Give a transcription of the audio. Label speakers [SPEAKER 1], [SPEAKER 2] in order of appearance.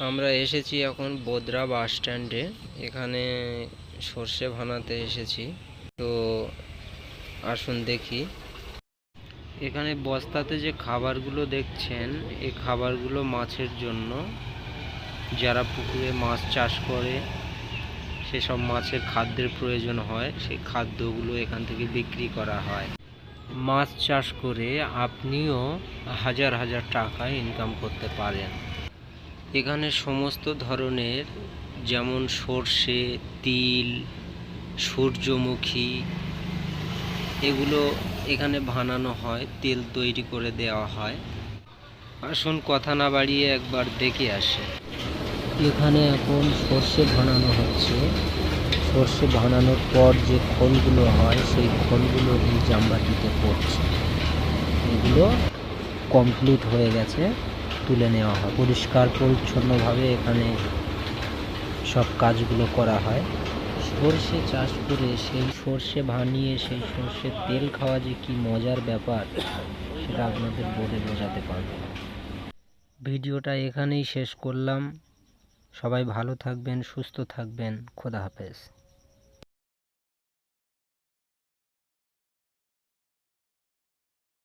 [SPEAKER 1] আমরা এসেছি এখন বোদরা বাস স্ট্যান্ডে। এখানে সর্ষে ভানাতে এসেছি। তো আসুন দেখি। এখানে বস্তাতে যে খাবারগুলো দেখছেন এই খাবারগুলো মাছের জন্য। যারা পুকুরে মাছ চাষ করে, সেসব মাছের খাদ্যের প্রয়োজন হয়। সেই খাদ্যগুলো এখান থেকে বিক্রি করা হয়। মাছ চাষ করে আপনিও হাজার হাজার টাকা ইনকাম করতে পারেন। এখানে সমস্ত ধরনের যেমন সর্ষে, তিল, সূর্যমুখী, এগুলো এখানে বানানো হয়, তেল তৈরি করে দেওয়া হয়। আসুন কথা না বাড়িয়ে একবার দেখে আসে। এখানে এখন সর্ষে বানানো হচ্ছে। সর্ষে বানানোর পর যে খোলগুলো হয়, সেই খোলগুলো এই জামবাটিতে পড়ছে। এগুলো কমপ্লিট হয়ে গেছে। তুলে নেওয়া হয়। পরিষ্কার, পরিচ্ছন্নভাবে এখানে সব কাজগুলো করা হয়। সর্ষে চাষ করে সেই সর্ষে ভানিয়ে সেই সর্ষের তেল খাওয়া যে কি মজার ব্যাপার, সেটা আপনাদের বলে বোঝাতে পারব। ভিডিওটা এখানেই শেষ করলাম। সবাই ভালো থাকবেন, সুস্থ থাকবেন। খোদা হাফেজ।